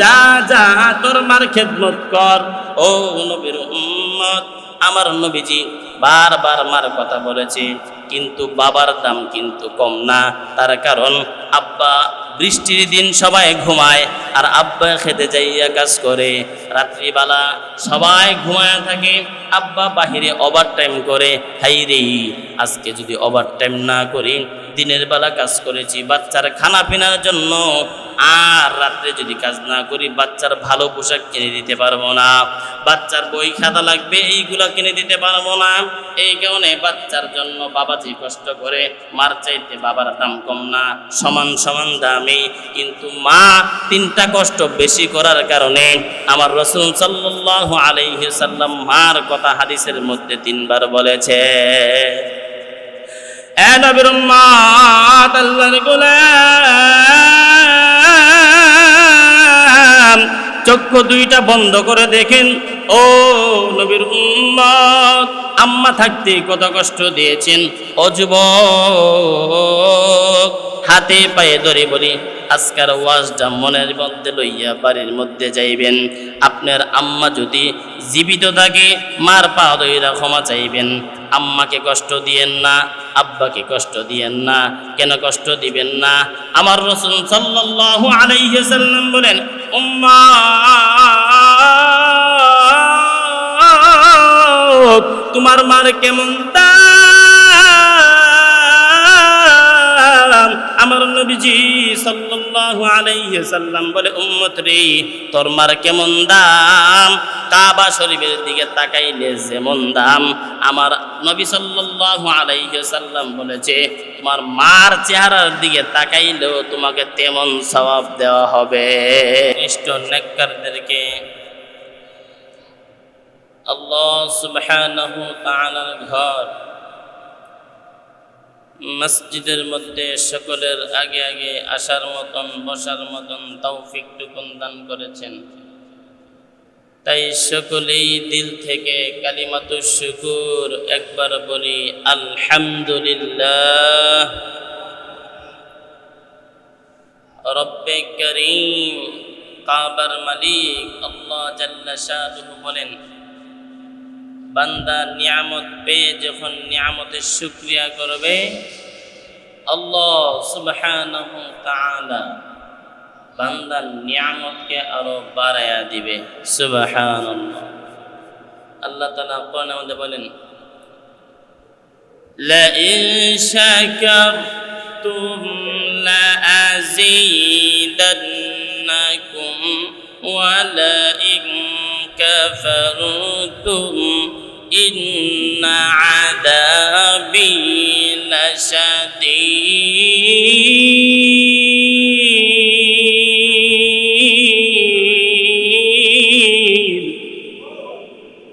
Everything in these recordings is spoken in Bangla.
যা যা, তোর মার খেদমত কর। ও নবীর উম্মত, আমার নবীজি বারবার মার কথা বলেছে, কিন্তু বাবার দাম কিন্তু কম না। তার কারণ, আব্বা বৃষ্টির দিন সবাই ঘুমায়, আর আব্বা খেতে যাইয়া কাজ করে। রাত্রিবেলা সবাই ঘুমায় থাকে, আব্বা বাহিরে ওভার টাইম করে। হাই রে, আজকে যদি ওভার টাইম না করি, দিনের বেলা কাজ করেছি, বাচ্চার খানা পিনার জন্য। আর রাত্রে যদি কাজ না করি, বাচ্চার ভালো পোশাক কিনে দিতে পারব না। বাচ্চার বই খাতা লাগবে, এইগুলা কিনে দিতে পারব না। এই কারণে বাচ্চার জন্য বাবা যে কষ্ট করে, মার চাইতে বাবার দাম কম না। সমান সমান দামি। কিন্তু মা তিনটা কষ্ট বেশি করার কারণে আমার রসুল সাল্লাহ আলাইহি সাল্লাম মার কথা হাদিসের মধ্যে তিনবার বলেছে। চক্ষু দুইটা বন্ধ করে দেখেন। ও নবীর উম্মত আম্মা থাকতে কত কষ্ট দিয়েছেন? যুবক হাতে পায়ে ধরে বলি, আজকার ওয়াজটা মনের মধ্যে লইয়া বাড়ির মধ্যে যাইবেন, আপনার আম্মা যদি জীবিত থাকে, মার পা দইরা ক্ষমা চাইবেন। আম্মাকে কষ্ট দিয়েন না, আব্বাকে কষ্ট দিয়েন না, কেন কষ্ট দিবেন না? আমার রসুন সাল্লাল্লাহু আলাইহি সাল্লাম বলেন উম্মা তোমার মার কেমন দাম আমার নবীজি সাল্লাল্লাহু আলাইহি সাল্লাম বলে, উম্মত রে, তোর মার কেমন দাম? কাবা শরীফের দিকে তাকাইলে যেমন দাম। আমার নবী সাল্লাল্লাহু আলাইহি সাল্লাম বলেছে, তোমার মার চেহারার দিকে তাকাইলেও তোমাকে তেমন সওয়াব দেওয়া হবে। ইষ্ট নেককারদেরকে আল্লাহ সুবহানাহু তাআলার ঘর মসজিদের মধ্যে সকলের আগে আগে আসার মতন, বসার মতন তৌফিক টুকুন দান করেছেন। তাই সকলেই দিল থেকে কালিমাতু শুকুর একবার বলি আলহামদুলিল্লাহ। রব্বে করিম কাবার মালিক আল্লাহ জাল্লা শাহরুহ বলেন বান্দা নিয়ামত পেয়ে যখন নিয়ামতের শুক্রিয়া করবে আল্লাহ সুবহানাহু তাআলা বান্দার নিয়ামতকে আরো বাড়ায়া দিবে সুবহানাল্লাহ আল্লাহ তাআলা কোরআনের মধ্যে বলেন لئن شكرتم لأزيدنكم ولئن كفرتم إن عذابي لشديد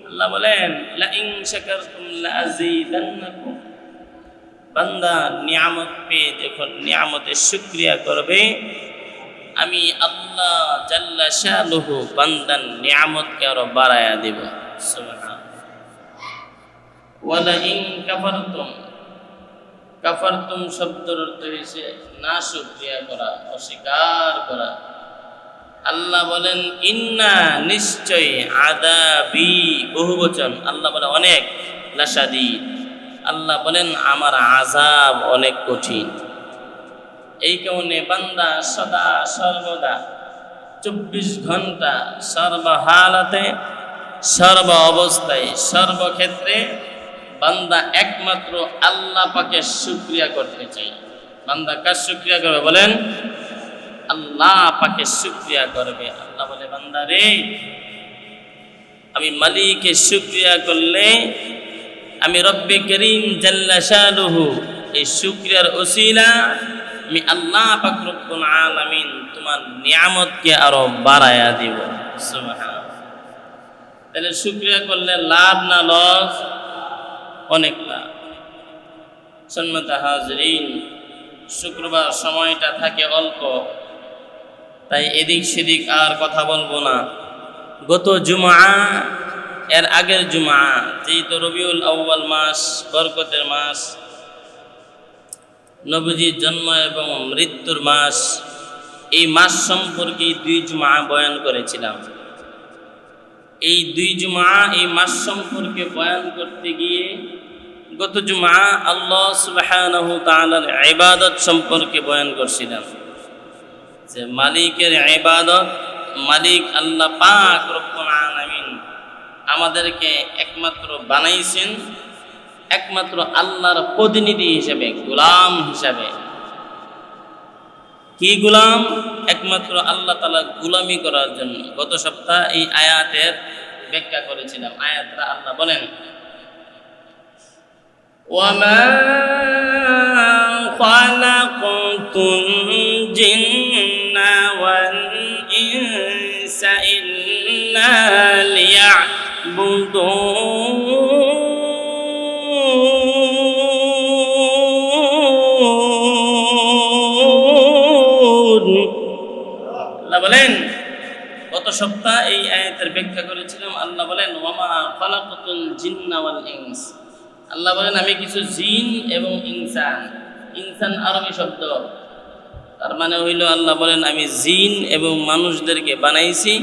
আল্লাহ বলেন লাইন শাকারতুম লাযীদান্নাকুম বান্দা নিয়ামত পেয়ে যখন নিয়ামতের শুকরিয়া করবে আমি আল্লাহ জাল্লা শানুহু বান্দার নিয়ামতকে আরো বাড়ায়া দেব ওয়ালা ইন কাফারতুম কাফারতুম শব্দের অর্থ হয়েছে না শুকরিয়া করা, অস্বীকার করা। আল্লাহ বলেন, ইন্না নিশ্চয় আদাবি বহু বচন আল্লাহ বলে, অনেক লাসাদি আল্লাহ বলেন, আমার আজাব অনেক কঠিন। এই কারণে বান্দা সদা সর্বদা চব্বিশ ঘণ্টা সর্বহালতে, সর্ব অবস্থায়, সর্বক্ষেত্রে বান্দা একমাত্র আল্লাহ পাকে শুক্রিয়া করতে চাই। বান্দা কার শুক্রিয়া করবে বলেন? আল্লাহ পাকে শুক্রিয়া করবে। আল্লাহ বলে, বান্দা রে, আমি মালিকের শুক্রিয়া করলে আমি রব্বে করিম জাল্লা শাহরুহু এই শুক্রিয়ার ওসিলা আমি আল্লাহ পাক রব্বুল আলামিন তোমার নিয়ামতকে আরও বাড়ায়া দিব। সুবহান তাহলে শুক্রিয়া করলে লাভ না লস? অনেক লাভ সন্মত হাজরিন, শুক্রবার সময়টা থাকে অল্প। তাই এদিক সেদিক আর কথা বলব না। গত জুমা এর আগের জুমা তো রবিউল আউ্বাল মাস, বরকতের মাস, নবীজির জন্ম এবং মৃত্যুর মাস, এই মাস সম্পর্কে দুই জুমা বয়ান করেছিলাম। এই দুই জুমা এই মাস সম্পর্কে বয়ান করতে গিয়ে গত জুমা আল্লাহ সুবহানাহু ইবাদত সম্পর্কে বয়ান করছিলাম যে মালিকের ইবাদত, মালিক আল্লাহ পাক আলামিন আমাদেরকে একমাত্র বানাইছেন, একমাত্র আল্লাহর প্রতিনিধি হিসেবে, গোলাম হিসাবে। কি গোলাম? একমাত্র আল্লাহ তালা গুলামি করার জন্য। গত সপ্তাহ এই আয়াতের ব্যাখ্যা করেছিলাম। আয়াতরা আল্লাহ বলেন وما خلقت الجن والإنس إلا ليعبدون আল্লাহ বলেন গত সপ্তাহ এই আয়াতের ব্যাখ্যা করেছিলাম আল্লাহ বলেন ওয়ামা ফালাকুতুল জিন্না ওয়াল ইনস আল্লাহ বলেন, আমি কিছু জিন এবং ইনসান। ইনসান আরবি শব্দ। তার মানে হইল, আল্লাহ বলেন, আমি জিন এবং মানুষদেরকে বানাইছি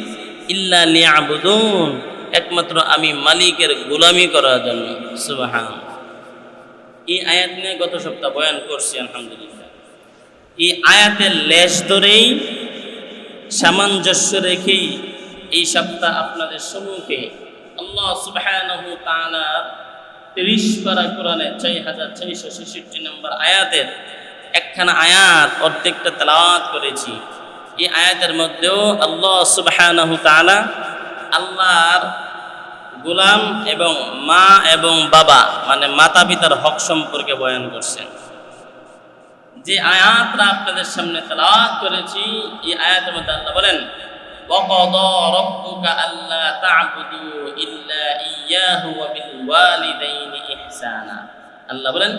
ইল্লা লিয়াবুদুন। একমাত্র আমি মালিকের গোলামি করার জন্য। সুবহান। এই আয়াত নিয়ে গত সপ্তাহ বয়ান করছি, আলহামদুলিল্লাহ। এই আয়াতের লেশ ধরেই, সামঞ্জস্য রেখেই এই সপ্তাহ আপনাদের সম্মুখে আল্লাহ তাআলার তিরিশ পারা কোরআনে ছয় হাজার ছয়শো ছেষট্টি নম্বর আয়াতের একখানা আয়াত অর্ধেকটা তেলাওয়াত করেছি। এই আয়াতের মধ্যেও আল্লাহ তাআলা আল্লাহর গুলাম এবং মা এবং বাবা মানে মাতা পিতার হক সম্পর্কে বয়ান করছেন। যে আয়াতরা আপনাদের সামনে তেলাওয়াত করেছি, এই আয়াতের মধ্যে আল্লাহ বলেন وقضى ربك ألا تعبدوا إلا إياه وبالوالدين إحسانا আল্লাহ বলেন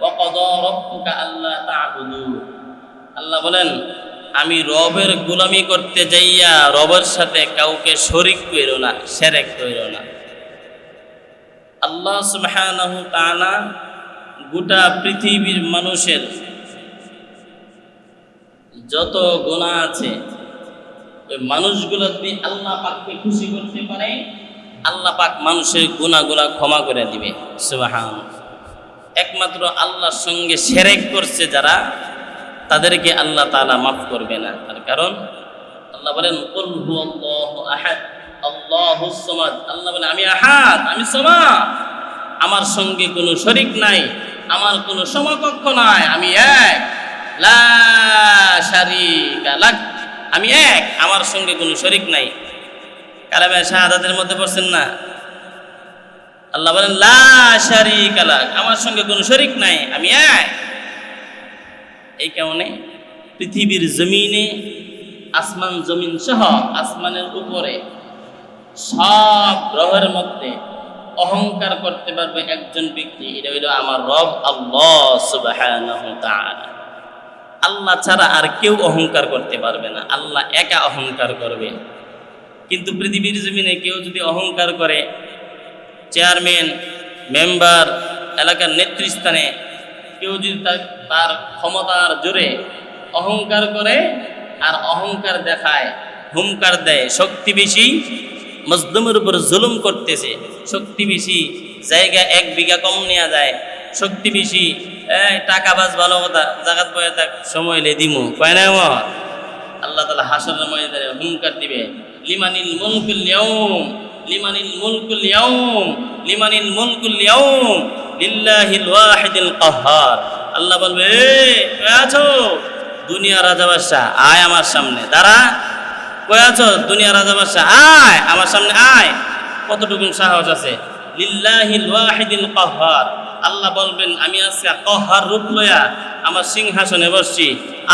وقضى ربك ألا تعبدوا আল্লাহ বলেন আমি রবের গোলামি করতে যাইয়া রবের সাথে কাউকে শরিক কইরো না সেরেক কইরো না আল্লাহ সুবহানাহু তাআলা গোটা পৃথিবীর মানুষের যত গোনা আছে ওই মানুষগুলো যদি আল্লাহ পাককে খুশি করতে পারে, আল্লাহ পাক মানুষের গুণাগুলা ক্ষমা করে দিবে। সুবাহান। একমাত্র আল্লাহর সঙ্গে সেরেক করছে যারা, তাদেরকে আল্লাহ তাআলা মাফ করবে না। তার কারণ, আল্লাহ বলেন সামাদ। আল্লাহ বলেন, আমি আহাদ, আমি সামাদ। আমার সঙ্গে কোনো শরিক নাই, আমার কোনো সমকক্ষ নাই, আমি এক। লা শারিকা লাক আমি এক, আমার সঙ্গে কোনো শরিক নাই। কালামে শাহাদাতের মধ্যে পড়ছেন না? আল্লাহ বলেন, লা আমার সঙ্গে কোনো শরিক নাই, আমি এক। এই কারণে পৃথিবীর জমিনে, আসমান, জমিন সহ আসমানের উপরে সব গ্রহের মধ্যে অহংকার করতে পারবে একজন ব্যক্তি। এটা হইল আমার রব আল্লাহ তাআলা। আল্লাহ ছাড়া আর কেউ অহংকার করতে পারবে না। আল্লাহ একা অহংকার করবে। কিন্তু পৃথিবীর জমিনে কেউ যদি অহংকার করে, চেয়ারম্যান, মেম্বার, এলাকার নেতৃস্থানে কেউ যদি তার তার ক্ষমতার জোরে অহংকার করে আর অহংকার দেখায় হুমকার দেয়, শক্তি বেশি মজদুমের উপর জুলুম করতেছে, শক্তি বেশি, জায়গা এক বিঘা কম নেওয়া যায় শক্তি বেশি। টাকা বাস ভালো কথা জাগাত বয়ে থাক, সময় লে দিমু। কয় না আমার আল্লাহ তালা হাসরের ময়দানে হুমকার দিবে। লিমানিল মুলকুল ইয়াউম, লিমানিল মুলকুল ইয়াউম, লিমানিল মুলকুল ইয়াউম, লিল্লাহিল ওয়াহিদিল কাহ্হার আল্লাহ বলবে কই আছো? দুনিয়া রাজা বাদশাহ, আয় আমার সামনে, দাঁড়া। কই আছো? দুনিয়া রাজা বাদশাহ, আয়, আমার সামনে আয়। কতটুকু সাহস আছে? লিল্লাহিল ওয়াহিদিল কাহ্হার আল্লাহ বলবেন, আমি আজকে কহার রূপ লয়া আমার সিংহাসনে বসছি।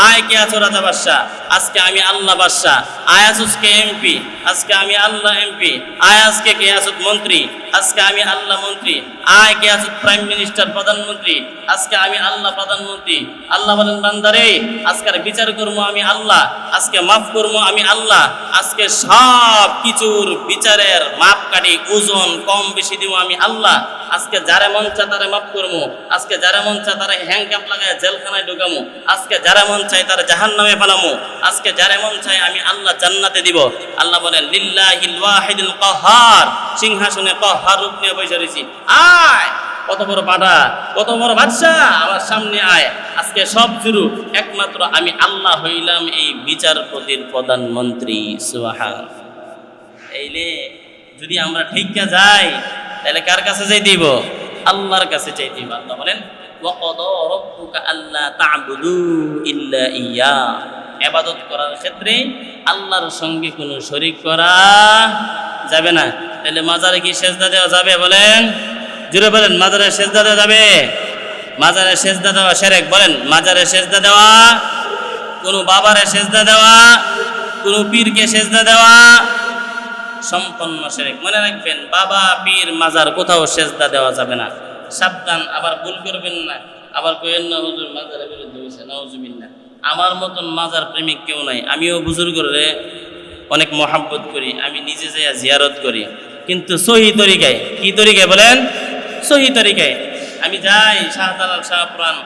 আয় কে আছো রাজা বাদশাহ? আজকে আমি আল্লাহ বাদশাহ। আয় আছোস কে এমপি আজকে আমি আল্লাহ এমপি আয় আজকে কে আসুত মন্ত্রী? আজকে আমি আল্লাহ মন্ত্রী। আয় কে আসুত প্রাইম মিনিস্টার, প্রধানমন্ত্রী? আজকে আমি আল্লাহ প্রধানমন্ত্রী। আল্লাহ বলেন, বান্দারে, আজকের বিচার করব আমি আল্লাহ। আজকে মাফ করব আমি আল্লাহ। আজকে সব কিছুর বিচারের মাপ কাটি ওজন কম বেশি দিব আমি আল্লাহ। আজকে যারে মন চা তারে মাফ করব আজকে যারে মন চা তারে হ্যাংকাপ লাগায় জেল জেলখানায় ঢুকামু। আজকে যারা মন চাই তারা জাহান নামে ফেলামু আজকে যারা মন চাই আমি আল্লাহ জান্নাতে দিব। আল্লাহ বলেন, লিল্লাহিল ওয়াহিদুল কাহ্হার সিংহাসনে কাহ্হার রূপ নিয়ে বসে রয়েছি। আয়! কত বড় পাঠা কত বড় বাদশাহ। আমার সামনে আয়। আজকে সব শুরু। একমাত্র আমি আল্লাহ হইলাম এই বিচারপতির প্রধানমন্ত্রী। সুহান এইলে যদি আমরা ঠিককে যাই, তাহলে কার কাছে যাই দিব আল্লাহর কাছে চাইতে বান্দা বলেন এবাদত করার ক্ষেত্রে আল্লাহর সঙ্গে কোনো শরিক করা যাবে না। তাহলে মাজারে কি সেজদা দেওয়া যাবে বলেন? জুড়ে বলেন, মাজারে সেজদা দেওয়া যাবে? মাজারে সেজদা দেওয়া সেরেক বলেন, মাজারে সেজদা দেওয়া, কোনো বাবারে সেজদা দেওয়া, কোনো পীরকে সেজদা দেওয়া সম্পন্ন সেরেক মনে রাখবেন, বাবা পীর মাজার কোথাও সেজদা দেওয়া যাবে না। সাবধান, আবার ভুল করবেন না। আবার কইেন না হুজুর, মাজারের বিরুদ্ধে হয়েছে নাউজুবিল্লাহ। আমার মতন মাজার প্রেমিক কেউ নাই। আমিও বুজুর্গরে অনেক মহাব্বত করি, আমি নিজে যাইয়া জিয়ারত করি। কিন্তু সহি তরিকায়, কি তরিকায় বলেন? সহি তরিকায়। আমি যাই, শাহজালাল শাহপুরান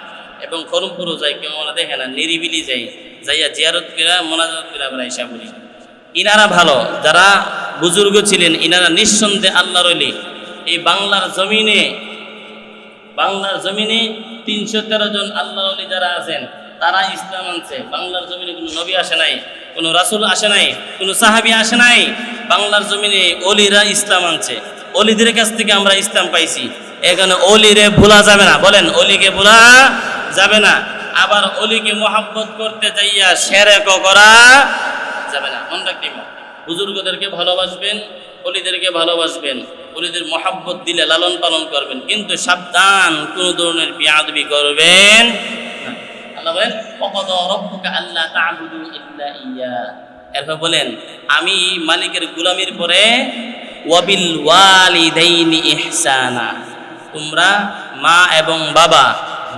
এবং করমপুরও যাই, কেউ আমরা দেখে না, নিরিবিলি যাই। যাইয়া জিয়ারত করা মোনাজাত করা আমরা হিসাব ইনারা ভালো, যারা বুজুর্গ ছিলেন, ইনারা নিঃসন্দেহে আল্লাহ রইলি এই বাংলার জমিনে বাংলার জমিনে তিনশো তেরো জন আল্লাহ অলি যারা আছেন, তারা ইসলাম আনছে। বাংলার জমিনে কোনো নবী আসে নাই, কোনো রাসুল আসে নাই, কোনো সাহাবি আসে নাই। বাংলার জমিনে অলিরা ইসলাম আনছে। অলিদের কাছ থেকে আমরা ইসলাম পাইছি। এখানে অলিরে ভোলা যাবে না। বলেন অলিকে ভোলা যাবে না। আবার অলিকে মোহাব্বত করতে যাইয়া সেরেক করা যাবে না। মন? রাখতে বুজুর্গদেরকে ভালোবাসবেন, অলিদেরকে ভালোবাসবেন, অলিদের মহাব্বত দিলে লালন পালন করবেন, কিন্তু সাবধান কোন ধরনের বিয়াদবি করবেন আল্লাহ বলেন আল্লাহ ইয়া বলেন, আমি মালিকের গুলামির পরে তোমরা মা এবং বাবা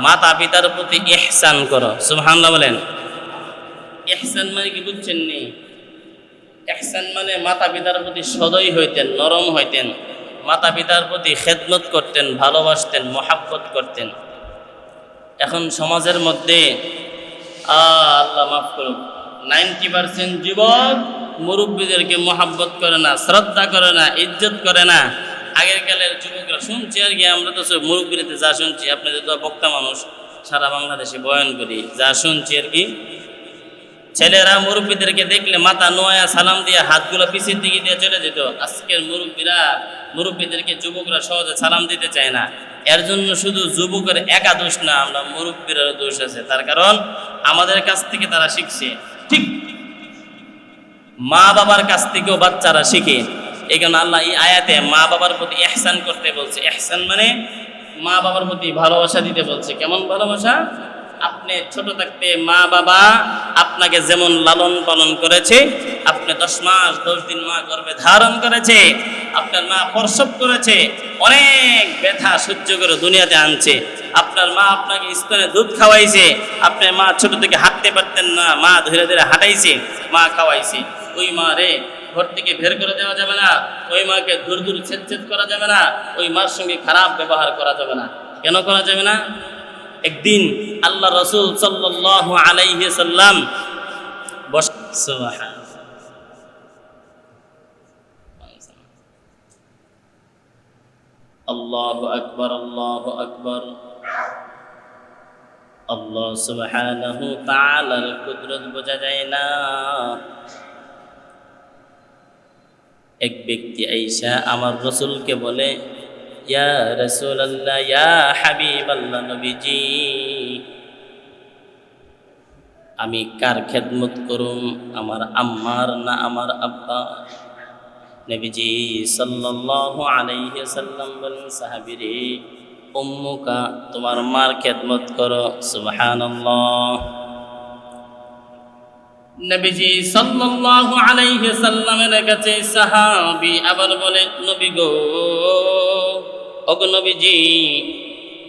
মাতা পিতার প্রতি ইহসান করো। সুবহানাল্লাহ বলেন। ইহসান মানে কি বুঝছেন নি? এহসান মানে মাতা পিতার প্রতি সদয় হইতেন, নরম হইতেন। মাতা পিতার প্রতি খেদমত করতেন, ভালোবাসতেন, মহাব্বত করতেন। এখন সমাজের মধ্যে, আল্লাহ মাফ করুক, নাইনটি পার্সেন্ট যুবক মুরব্বীদেরকে মহাব্বত করে না, শ্রদ্ধা করে না, ইজ্জত করে না। আগের কালের যুবকরা শুনছি আর কি, আমরা তো সব যা শুনছি, আপনি তো বক্তা মানুষ, সারা বাংলাদেশে বয়ন করি, যা শুনছি আর কি ছেলেরা মুরব্বীদেরকে দেখলে মাথা নোয়া সালাম দিয়ে হাতগুলো পিছের দিকে দিয়ে চলে যেত। আজকের মুরব্বীরা, মুরব্বীদেরকে যুবকরা সহজে সালাম দিতে চায় না। এর জন্য শুধু যুবকের একা দোষ না, আমরা মুরব্বীরারও দোষ আছে। তার কারণ আমাদের কাছ থেকে তারা শিখছে। ঠিক মা বাবার কাছ থেকেও বাচ্চারা শিখে। এই কারণে আল্লাহ এই আয়াতে মা বাবার প্রতি এহসান করতে বলছে। এহসান মানে মা বাবার প্রতি ভালোবাসা দিতে বলছে। কেমন ভালোবাসা? আপনি ছোট থাকতে মা বাবা আপনাকে যেমন লালন পালন করেছে, আপনি দশ মাস, দশ দিন মা গর্ভে ধারণ করেছে, আপনার মা প্রসব করেছে, অনেক ব্যথা সহ্য করে দুনিয়াতে আনছে। আপনার মা আপনাকে স্তনে দুধ খাওয়াইছে আপনার মা ছোট থেকে হাঁটতে পারতেন না, মা ধীরে ধীরে হাঁটাইছে, মা খাওয়াইছে। ওই মা রে, ঘর থেকে বের করে দেওয়া যাবে না, ওই মাকে দূর দূর ছেদ ছেদ করা যাবে না, ওই মার সঙ্গে খারাপ ব্যবহার করা যাবে না। কেন করা যাবে না? একদিন আল্লাহ রসুল সাল্লাহ আলাইহি সাল্লাম বস আল্লাহ আকবর আল্লাহ আকবর। আল্লাহ সুবহানাহু তাআলার কুদরত বোঝা যায় না। এক ব্যক্তি আইসা আমার রসুলকে বলে আমি কার খেদমত করুম? আমার আম্মার না আমার আব্বা? নবীজি সাল্লাল্লাহু আলাইহি সাল্লাম বলেন, সাহাবীরে, উম্মুকা, তোমার মার খেদমত করো। সুবহানাল্লাহ। নবীজি সাল্লাল্লাহু আলাইহি সাল্লামের কাছে সাহাবী আবার বলে, নবী গো ওগো নবীজি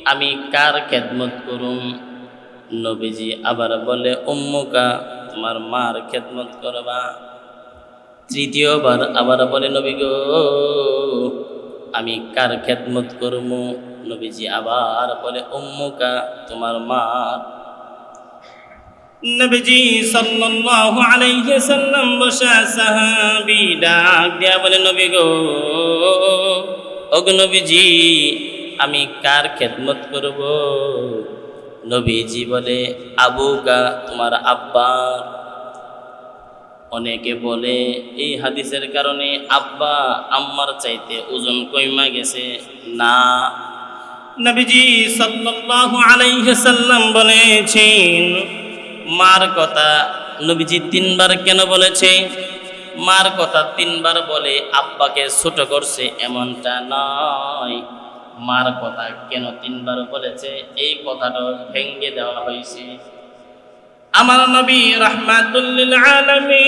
আমি কার খেদমত করুম? নবীজি আবার বলে, উম্মুকা, তোমার মার খেদমত করবা। তৃতীয়বার আবার বলে, নবী গো, আমি কার খেদমত করব নবীজি আবার বলে, উম্মুকা, তোমার মার। নবীজি সাল্লাল্লাহু আলাইহি সাল্লাম বসা সাহাবী ডাক দিয়া বলে, নবী গো ওগো নবীজি আমি কার খেদমত করব? নবীজি বলে, আবু গা, তোমার আব্বার অনেকে বলে, এই হাদিসের কারণে আব্বা আম্মার চাইতে ওজন কইমা গেছে। না। নবীজি সাল্লাল্লাহু আলাইহি সাল্লাম বলেছেন, মার কথা নবীজি তিনবার কেন বলেছে? মার কথা তিনবার বলে আব্বাকে ছোট করছে এমনটা নয়। মার কথা কেন তিনবার বলেছে? এই কথাটা ভেঙ্গে দেওয়া হয়েছে। আমার নবী রহমাতুল্লিল আলামিন,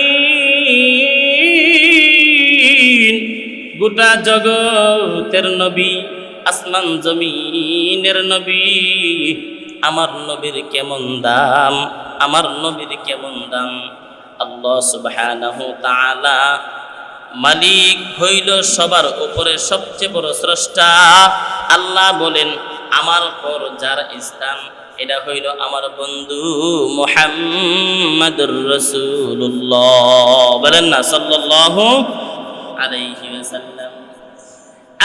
গোটা জগতের নবী, আসমান জমিনের নবী, আমার নবীর কেমন দাম? আমার নবীর কেমন দাম? আল্লাহ সুবহানাহু তাআলা মালিক হইল সবার উপরে সবচেয়ে বড় স্রষ্টা। আল্লাহ বলেন, আমার পর যার স্থান, এটা হইল আমার বন্ধু মোহাম্মদুর রসুল্লাহ বলেন না, সাল্লাল্লাহু আলাইহি ওয়াসাল্লাম।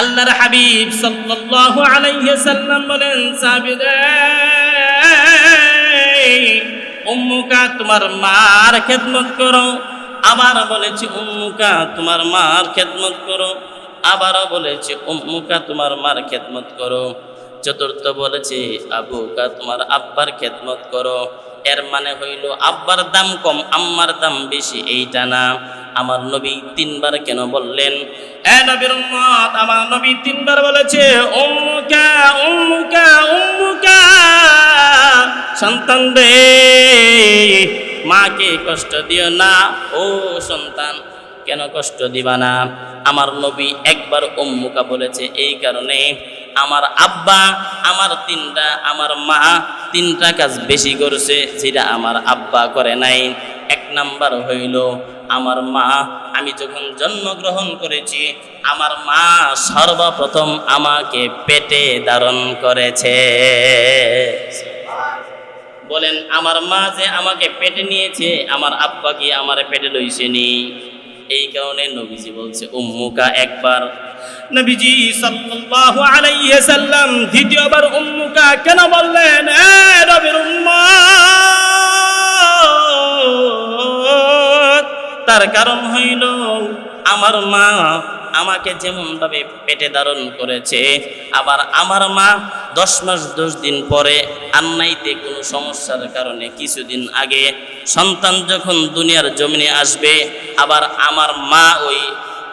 আল্লাহর হাবিব সাল্লাল্লাহু আলাইহি ওয়াসাল্লাম বলেন সাবিরে উম্মুকা, তোমার মার খেদমত করো। আবার বলেছি, উম্মুকা, তোমার মার খেদমত করো। আবারও বলেছি, উম্মুকা, তোমার মার খেদমত করো। চতুর্থ বলেছি, আবুকা, তোমার আব্বার খেদমত করো। এর মানে হইল, আব্বার দাম কম, আম্মার দাম বেশি, এইটা না। আমার নবী তিনবার কেন বললেন? আমার নবী তিনবার বলেছে সন্তান রে, মাকে কষ্ট দিও না, ও সন্তান, কেন কষ্ট দিবা না? আমার নবী একবার উম্মুকা বলেছে, এই কারণে আমার আব্বা, আমার তিনটা, আমার মা তিনটা কাজ বেশি করছে, যেটা আমার আব্বা করে নাই। এক নাম্বার হইল আমার মা, আমি যখন জন্মগ্রহণ করেছি, আমার মা সর্বপ্রথম আমাকে পেটে ধারণ করেছে। বলেন, আমার মা যে আমাকে পেটে নিয়েছে, আমার আব্বা কি আমার পেটে লইছেনি এই কারণে নবীজি বলছে, উম্মুকা একবার। নবীজি সাল্লাল্লাহু আলাইহি সাল্লাম দ্বিতীয়বার উম্মুকা কেন বললেন, এ নবীর উম্মত! তার কারণ হইল, আমার মা আমাকে যেমনভাবে পেটে ধারণ করেছে, আবার আমার মা দশ মাস দশ দিন পরে আন্নাইতে কোনো সমস্যার কারণে কিছুদিন আগে সন্তান যখন দুনিয়ার জমিনে আসবে, আবার আমার মা ওই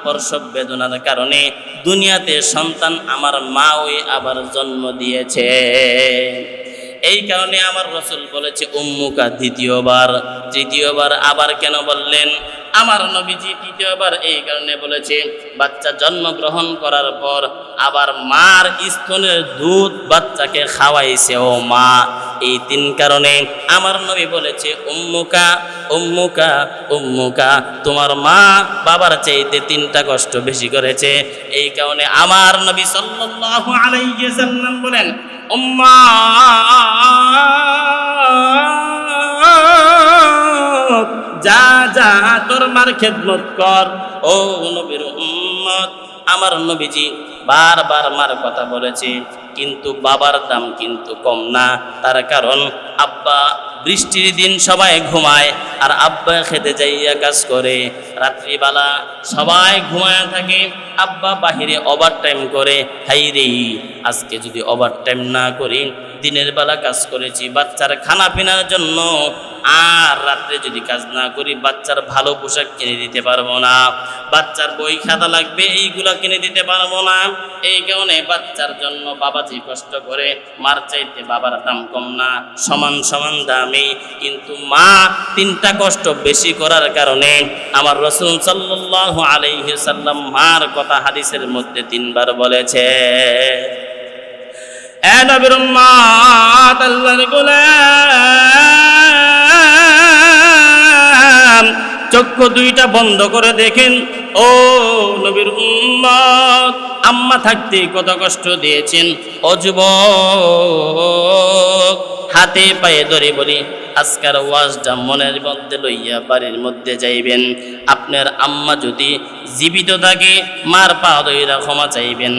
প্রসব বেদনার কারণে দুনিয়াতে সন্তান আমার মা ওই আবার জন্ম দিয়েছে। এই কারণে আমার রসুল বলেছে, উম্মুকা দ্বিতীয়বার। তৃতীয়বার আবার কেন বললেন? আমার নবীজি তৃতীয়বার এই কারণে বলেছে, বাচ্চা জন্মগ্রহণ করার পর আবার মার স্তনের দুধ বাচ্চাকে খাওয়াইছে, ও মা। এই তিন কারণে আমার নবী বলেছে, উম্মুকা উম্মুকা উম্মুকা, তোমার মা বাবার চাইতে তিনটা কষ্ট বেশি করেছে। এই কারণে আমার নবী সাল্লাল্লাহু আলাইহি সাল্লাম বলেন, উম্মা যা যা তোর মার খেদমত কর। ও নবীর উম্মত, আমার নবীজি বারবার মার কথা বলেছে, কিন্তু বাবার দাম কিন্তু কম না। তার কারণ আব্বা বৃষ্টির দিন সবাই ঘুমায়, আর আব্বা খেতে যাইয়া কাজ করে। রাত্রিবেলা সবাই ঘুমায় থাকে, আব্বা বাহিরে ওভার টাইম করে। হাই রে, আজকে যদি ওভার টাইম না করি, দিনের বেলা কাজ করেছি, বাচ্চার খানা পিনার জন্য। আর রাত্রে যদি কাজ না করি, বাচ্চার ভালো পোশাক কিনে দিতে পারব না। বাচ্চার বই খাতা লাগবে, এইগুলা কিনে দিতে পারব না। এই কারণে বাচ্চার জন্য বাবা যে কষ্ট করে, মার চাইতে বাবার দাম কম না। সমান সমান দামে কিন্তু মা তিনটা কষ্ট বেশি করার কারণে আমার রসুল সাল্লাল্লাহু আলাইহি সাল্লাম মার কথা হাদিসের মধ্যে তিনবার বলেছে। চক্ষু দুইটা বন্ধ করে দেখেন ও নবীর উম্মত, আম্মা থাকতে কত কষ্ট দিয়েছেন? ও যুবক, হাতে পায়ে ধরে বলি, আজকার ওয়াজটা মনের মধ্যে লইয়া বাড়ির মধ্যে যাইবেন। আপনার আম্মা যদি জীবিত থাকে, মার পা দইরা ক্ষমা চাইবেন।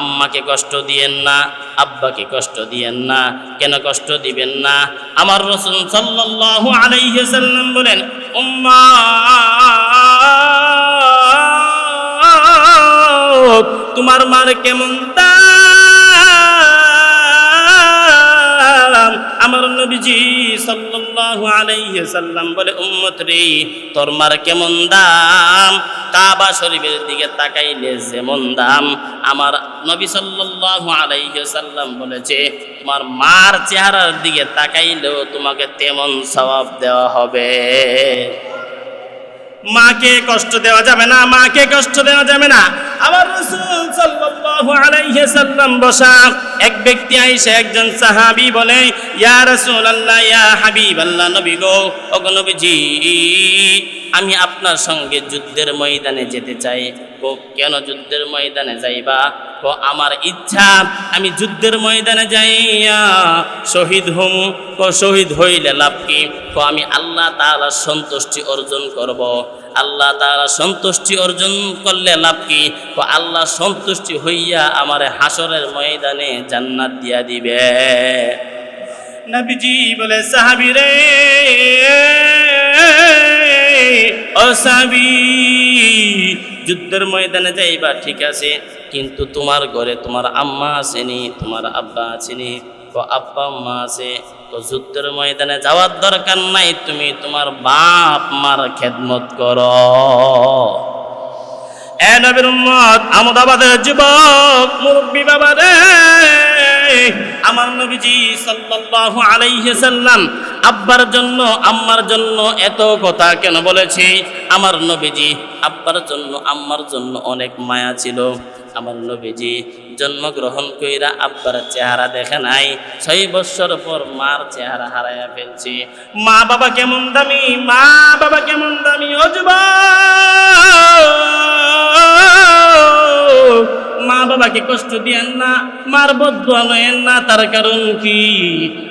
আম্মাকে কষ্ট দিয়েন না, আব্বাকে কষ্ট দিয়েন না, কেন কষ্ট দিবেন না? আমার রসুন সাল্লাল্লাহু আলাইহি সাল্লাম বলেন, উম্মা তোমার মার কেমন দাম? আমার নবীজি সাল্লাল্লাহু আলাইহি সাল্লাম বলে, উম্মত রে, তোর মার কেমন দাম? কাবা শরীফের দিকে তাকাইলে যেমন দাম। আমার নবী সাল্লাল্লাহু আলাইহি সাল্লাম বলেছে, তোমার মার চেহারার দিকে তাকাইলেও তোমাকে তেমন সওয়াব দেওয়া হবে। মাকে কষ্ট দেওয়া যাবে না, মাকে কষ্ট দেওয়া যাবে না। আমার রাসূল সাল্লাল্লাহু আলাইহি সাল্লাম বসা, এক ব্যক্তি আইসা একজন সাহাবী বলে, ইয়া রাসূলুল্লাহ, ইয়া হাবিবাল্লাহ, নবী গো, ওগো নবীজি, আমি আপনার সঙ্গে যুদ্ধের ময়দানে যেতে চাই। ও কেন যুদ্ধের ময়দানে যাইবা? ও আমার ইচ্ছা, আমি যুদ্ধের ময়দানে যাইয়া শহীদ হম, ও শহীদ হইলে লাভ কি? ও আমি আল্লাহ তাআলার সন্তুষ্টি অর্জন করব। আল্লাহ তাআলা সন্তুষ্টি অর্জন করলে লাভ কি? আল্লাহ সন্তুষ্টি হইয়া আমার হাসরের ময়দানে জান্নাত দিয়া দিবে। নবীজি বলে, সাহাবি রে, ও সাহাবি, যুদ্ধের ময়দানে যাইবা, ঠিক আছে? কিন্তু তোমার ঘরে তোমার আম্মা আসেনি, তোমার আব্বা আসেনি। তো আব্বা আম্মা আছে তো যুদ্ধের ময়দানে যাওয়ার দরকার নাই, তুমি তোমার বাপ, মার খেদমত করো। এ নবীর উম্মত, আমদাবাদের যুবক, মুরব্বী বাবা রে, আমার নবীজি সাল্লাল্লাহু আলাইহি সাল্লাম, আব্বার জন্য, আম্মার জন্য এত কথা কেন বলেছি? আমার নবীজি আব্বার জন্য, আম্মার জন্য অনেক মায়া ছিল। আমার নবীজি জন্মগ্রহণ কইরা আব্বার চেহারা দেখে নাই। ছয় বছর পর মার চেহারা হারাইয়া ফেলছি। মা বাবা কেমন দামি? মা বাবা কেমন দামি? যুবক! মা বাবাকে কষ্ট দিয়েন না, মার বদুয়া নয়েন না, তার কারণ কি?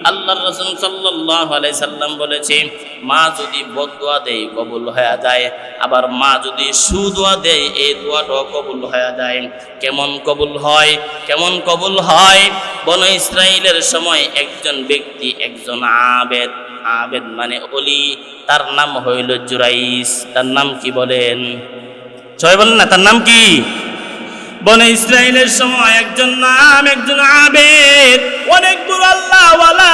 আল্লাহ রসুল আলাই সাল্লাম বলেছে, মা যদি বদুয়া দেয় কবুল হয়ে যায়, আবার মা যদি সুদোয়া দেয় এই দোয়াটাও কবুল হয়ে যায়। কেমন কবুল হয়? কেমন কবুল হয়? বন ইসরায়েলের সময় একজন ব্যক্তি, একজন আবেদ আবেদ মানে অলি, তার নাম হইল জুরাইস তার নাম কি বলেন? সবাই বলেন না, তার নাম কি? বনে ইসরায়েলের সময় একজন নাম, একজন আবেদ। অনেক বড় আল্লাহওয়ালা।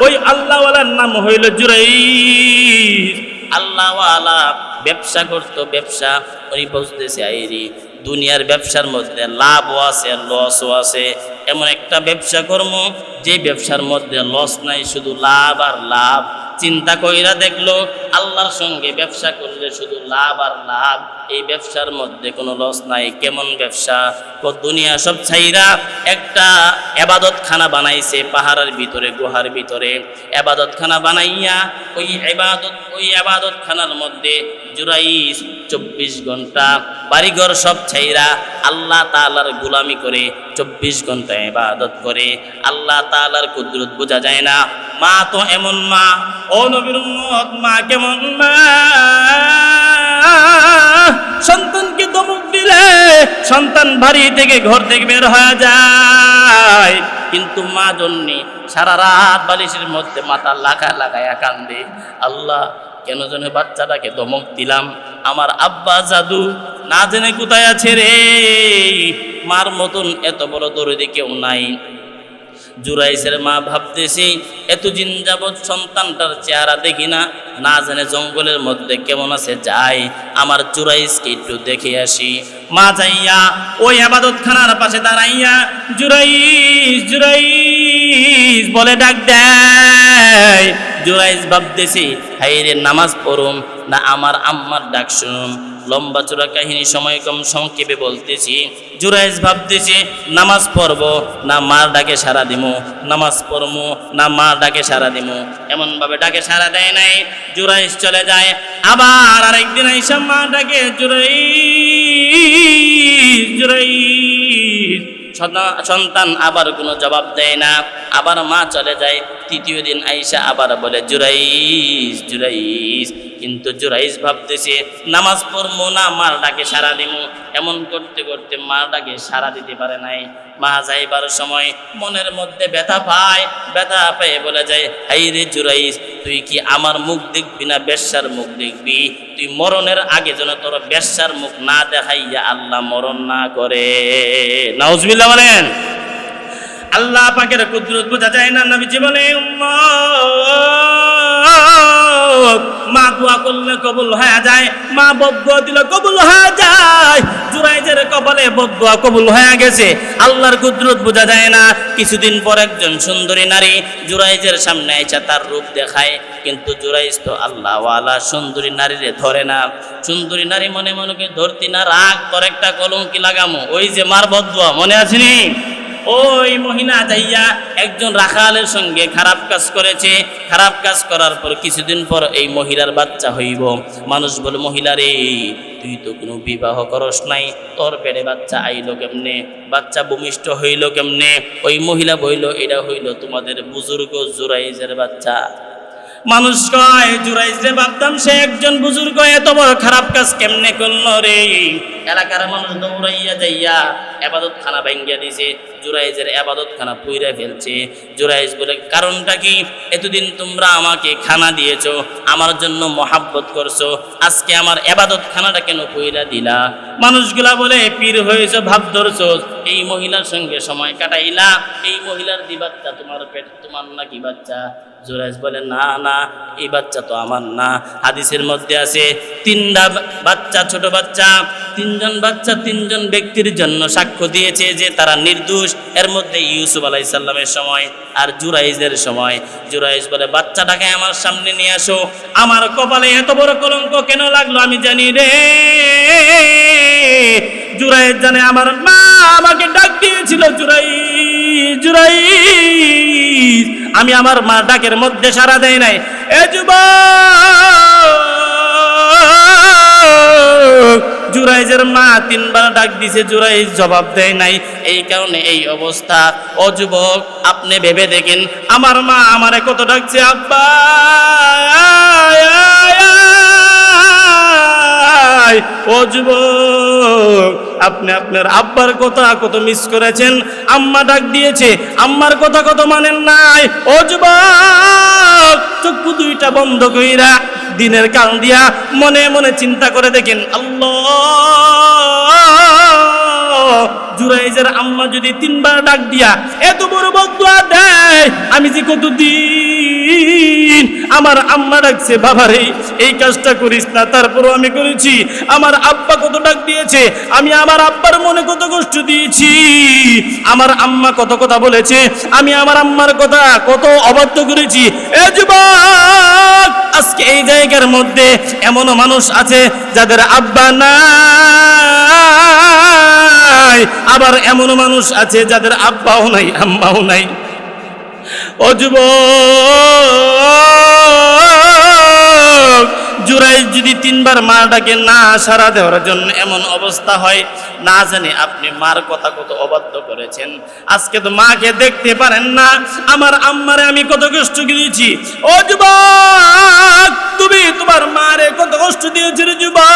ওই আল্লাহওয়ালার নাম হইল জুরাইর আল্লাহওয়ালা ব্যবসা করতো, ব্যবসা উনি বুঝতেছে, আইরি, দুনিয়ার ব্যবসার মধ্যে লাভও আছে লসও আছে। এমন একটা ব্যবসা কর্ম, যে ব্যবসার মধ্যে লস নাই, শুধু লাভ আর লাভ। চিন্তা কইরা দেখল, আল্লাহর সঙ্গে ব্যবসা করলে শুধু লাভ আর লাভ, এই ব্যবসার মধ্যে কোনো লস নাই। কেমন ব্যবসা? দুনিয়া সব ছাইরা একটা এবাদত খানা বানাইছে পাহাড়ের ভিতরে, গুহার ভিতরে। এবাদত খানা বানাইয়া ওই এবাদত ওই এবাদত খানার মধ্যে জুরাইস চব্বিশ ঘণ্টা বাড়িঘর সব ছাইরা আল্লাহ তালার গুলামি করে চব্বিশ ঘণ্টা এবাদত করে। আল্লাহ তালার কুদরত বোঝা যায় না। মা তো এমন মা, ও নবীর উম্মত, মা কেমন মা? সন্তানকে দমক দিলে সন্তান বাড়ি থেকে ঘর থেকে বের হয়ে যায়। কিন্তু মা জন্যে সারা রাত বালিশের মধ্যে মাথা লাগা লাগায়া কান্দে। আল্লাহ, কেন যেন বাচ্চাটাকে দমক দিলাম? আমার আব্বা জাদু না জেনে কোথায় আছে রে? মার মতন এত বড় দরদি কেউ নাই। জুরাইসের মা ভাবতেছি, এতদিন যাবৎ সন্তানটার চেহারা দেখি না না জানে জঙ্গলের মধ্যে কেমন আছে, যাই, আমার জুরাইসকে একটু দেখে আসি। মা যাইয়া ওই আবাদত খানার পাশে দাঁড়াইয়া জুরাইস জুরাইস বলে ডাক দেয়। জুরাইস ভাবতেছি হাইরে নামাজ পড়ুম, না আমার আম্মার ডাক শুনুম। লম্বা চূড়া কাহিনী সময় কম সংক্ষেপে বলতেছি। জুরাইজ ভাবতেছি, নামাজ পড়ব, না মার ডাকে সারা দিমু, নামাজ পড়মু, না মার ডাকে সারা দিমু। এমনভাবে ডাকে সারা দেয় নাই জুরাইজ চলে যায়। আবার আরেকদিন আইসা মা ডাকে জুরাইজ সন্তান- সন্তান আবার কোনো জবাব দেয় না, আবার মা চলে যায়। তৃতীয় দিন আইসা আবার বলে জুরাইস জুরাইস কিন্তু জুরাইস ভাবতেছে, নামাজ পড়ব না, মার ডাকে সারা দিমু। এমন করতে করতে মার ডাকে সারা দিতে পারে নাই। মা যাইবার সময় মনের মধ্যে ব্যথা পায়। ব্যথা পেয়ে বলে যায়, হাই রে জুরাইস তুই কি আমার মুখ দেখবি না, বেশ্যার মুখ দেখবি? তুই মরণের আগে যেন তোর বেশ্যার মুখ না দেখাইয়া আল্লাহ মরণ না করে। নাউজবিল্লাহ বলেন। আল্লাহ পাকের কুদরত বোঝা যায় না নবী জীবনে মা দোয়া করলে কবুল হয়ে যায়, মা বদুয়া দিলে কবুল হয়ে যায়, জুরাইজের কপালে বদুয়া কবুল হয়ে গেছে। আল্লাহর কুদরত বোঝা যায় না, কিছুদিন পর একজন সুন্দরী নারী জুরাইজের সামনে এসে তার রূপ দেখায়, কিন্তু জুরাইজ তো আল্লাহওয়ালা সুন্দরী নারীরে ধরে না। সুন্দরী নারী মনে মনে ধরতি না, রাগ তোর একটা কলঙ্কি লাগামো, ওই যে মার বদুয়া মনে আছিনি ওই মহিলা যাইয়া একজন রাখালের সঙ্গে খারাপ কাজ করেছে। খারাপ কাজ করার পর কিছুদিন পর এই মহিলার বাচ্চা হইব। মানুষ বলে রে, তুই তো কোনো বিবাহ করস নাই। তোর পেটে বাচ্চা আইলো কেমনে? বাচ্চা ভূমিষ্ঠ হইল কেমনে? ওই মহিলা বইল, এটা হইল তোমাদের বুজুর্গ জুরাইজের বাচ্চা। মানুষ কয় জুরাইজ রে ভাবতাম সে একজন বুজুর্গ, এত বড় খারাপ কাজ কেমনে করল রে? এলাকার মানুষ দৌড়াইয়া যাইয়া আবাদত খানা ভাঙ্গিয়া দিছে, জুরাইজের আবাদত খানা পুইরা ফেলছে। জুরাইজ বলে, কারণটা কি? এতদিন তোমরা আমাকে খানা দিয়েছ, আমার জন্য মহাব্বত করছ, আজকে আমার আবাদত খানাটা কেন পুইরা দিলা? মানুষগুলা বলে, পীর হয়েছে, ভাব ধরছো, এই মহিলার সঙ্গে সময় কাটাইলা, এই মহিলার দি বাচ্চা তোমার পেট, তোমার নাকি বাচ্চা? জুরাইজ বলে, না না, এই বাচ্চা তো আমার না। হাদিসের মধ্যে আছে, তিনটা বাচ্চা, ছোট বাচ্চা, তিনজন বাচ্চা, তিনজন ব্যক্তির জন্য সাক্ষ্য দিয়েছে যে তারা নির্দোষ। এর মধ্যে ইউসুফ আলাইসাল্লামের সময় আর জুরাইজের সময়। জুরাইজ বলে, বাচ্চাটাকে আমার সামনে নিয়ে আসো। আমার কপালে এত বড় কলঙ্ক কেন লাগল আমি জানি রে। জুরাইজ জানে, আমার মা আমাকে ডাক দিয়েছিল জুরাই জুরাই আমি আমার মা ডাকের মধ্যে সারা দেয় নাই। এ জুরাইজের মা তিনবার ডাক দিছে, জুরাইজ জবাব দেয় নাই। এই কারণে এই অবস্থা। ও যুবক, আপনি ভেবে দেখেন, আমার মা আমারে কত ডাকছে, আব্বা ও যুবক, আপনি আপনার আব্বার কথা কত মিস করেছেন? আম্মা ডাক দিয়েছে, আম্মার কথা কত মানেন নাই? ও যুবক, চক্ষু দুইটা বন্ধ কইরা দিনের কাল দিয়া মনে মনে চিন্তা করে দেখেন, আল্লাহ! জুরাইজের আম্মা যদি তিনবার ডাক দিয়া এত বড় বদুয়া দেয়, আমি যে কতদিন আমার আম্মা ডাকছে, বাবারে, এই কাজটা করিস না, তারপরও আমি করেছি, আমার আব্বা কত ডাক দিয়েছে, আমি আমার আব্বার মনে কত কষ্ট দিয়েছি, আমার আম্মা কত কথা বলেছে, আমি আমার আম্মার কথা কত অবাধ্য করেছি। এ আজকে এই জায়গার মধ্যে এমনও মানুষ আছে যাদের আব্বা নাই, আবার এমন মানুষ আছে যাদের আব্বাও নাই, আম্মাও নাই। ও যুবক জুরাই যদি তিনবার মা ডাকে না সারা দেওয়ার জন্য এমন অবস্থা হয়, না জানে আপনি মার কথা কত অবাধ্য করেছেন। আজকে তো মাকে দেখতে পারেন না, আমার আম্মারে আমি কত কষ্ট দিয়েছি। ও যুবক, তুমি তোমার মারে কত কষ্ট দিয়েছি যুবক?